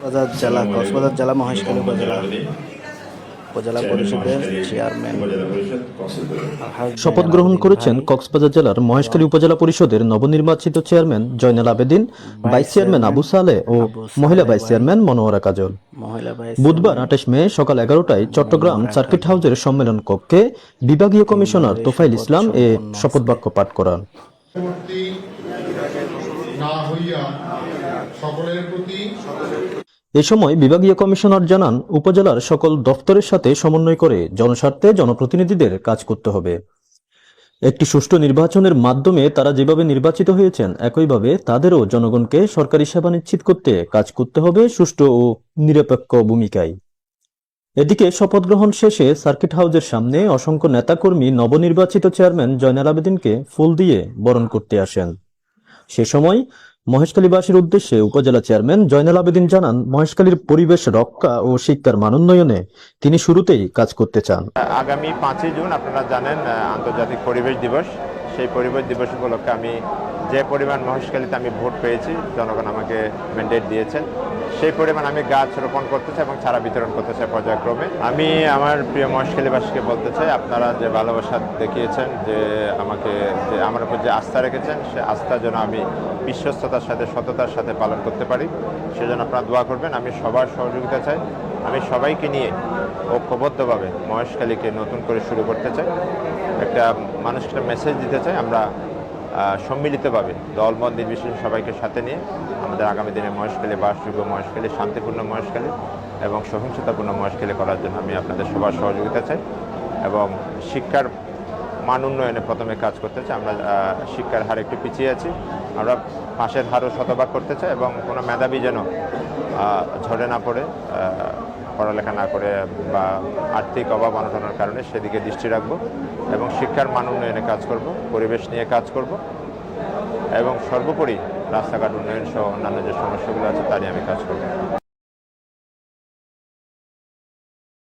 কক্সবাজার জেলা কক্সবাজার জেলা মহেশখালী উপজেলা উপজেলা পরিষদের চেয়ারম্যান। শপথ গ্রহণ করেছেন কক্সবাজার জেলার মহেশখালী উপজেলা পরিষদের নবনির্বাচিত chairman Zainal Abedin vice chairman Abu Saleh ও মহিলা ভাইস চেয়ারম্যান মনোয়ারা কাজল। বুধবার আঠাশ মে সকাল এগারোটায় চট্টগ্রাম সার্কিট হাউসের সম্মেলন কক্ষে বিভাগীয় কমিশনার তোফাইল ইসলাম এ শপথ বাক্য পাঠ করান। না হইয়া সকলের প্রতি এ সময় বিভাগীয় কমিশনার জানান, উপজেলার সকল দফতরের সাথে সমন্বয় করে জনস্বার্থে জনপ্রতিনিধিদের কাজ করতে হবে। একটি সুষ্ঠু নির্বাচনের মাধ্যমে তারা যেভাবে নির্বাচিত হয়েছেন, একইভাবে তাদেরও জনগণকে সরকারি সেবা নিশ্চিত করতে কাজ করতে হবে সুষ্ঠু ও নিরপেক্ষ ভূমিকায়। এদিকে শপথ গ্রহণ শেষে সার্কিট হাউজের সামনে অসংখ্য নেতাকর্মী নবনির্বাচিত চেয়ারম্যান জয়নাল আবেদিনকে ফুল দিয়ে বরণ করতে আসেন। সে সময় মহেশখালীবাসীর উদ্দেশ্যে উপজেলা চেয়ারম্যান জয়নাল আবেদিন জানান, মহেশখালীর পরিবেশ, রক্ষা ও শিক্ষার মান উন্নয়নে তিনি শুরুতেই কাজ করতে চান। আগামী পাঁচই জুন আপনারা জানেন আন্তর্জাতিক পরিবেশ দিবস। সেই পরিবেশ দিবস উপলক্ষে আমি যে পরিমাণ মহেশখালীতে আমি ভোট পেয়েছি, জনগণ আমাকে ম্যান্ডেট দিয়েছেন, সেই পরিমাণ আমি গাছ রোপণ করতে চাই এবং চারা বিতরণ করতে চাই পর্যায়ক্রমে। আমি আমার প্রিয় মহেশখালীবাসীকে বলতে চাই, আপনারা যে ভালোবাসা দেখিয়েছেন, যে আমাকে, যে আমার উপর যে আস্থা রেখেছেন, সে আস্থা যেন আমি বিশ্বস্ততার সাথে, সততার সাথে পালন করতে পারি, সেজন্য আপনারা দোয়া করবেন। আমি সবার সহযোগিতা চাই, আমি সবাইকে নিয়ে ঐক্যবদ্ধভাবে মহেশখালীকে নতুন করে শুরু করতে চাই। একটা মানুষকে মেসেজ দিতে চাই, আমরা সম্মিলিতভাবে দলমত নির্বিশেষে সবাইকে সাথে নিয়ে আমাদের আগামী দিনে মহেশখালী বাসযোগ্য মহেশখালী, শান্তিপূর্ণ মহেশখালী এবং সহিংসতাপূর্ণ মহেশখালী করার জন্য আমি আপনাদের সবার সহযোগিতা চাই এবং শিক্ষার মান উন্নয়নে প্রথমে কাজ করতে চাই। আমরা শিক্ষার হার একটু পিছিয়ে আছি। আমরা পাশের হারও শতভাগ করতে চাই এবং কোনো মেধাবী যেন ঝরে না পড়ে পড়ালেখা না করে বা আর্থিক অভাব অনটনের কারণে সেদিকে দৃষ্টি রাখব এবং শিক্ষার মান উন্নয়নে কাজ করব, পরিবেশ নিয়ে কাজ করব এবং সর্বোপরি রাস্তাঘাট উন্নয়ন সহ অন্যান্য যে সমস্যাগুলো আছে, তা নিয়ে আমি কাজ করব।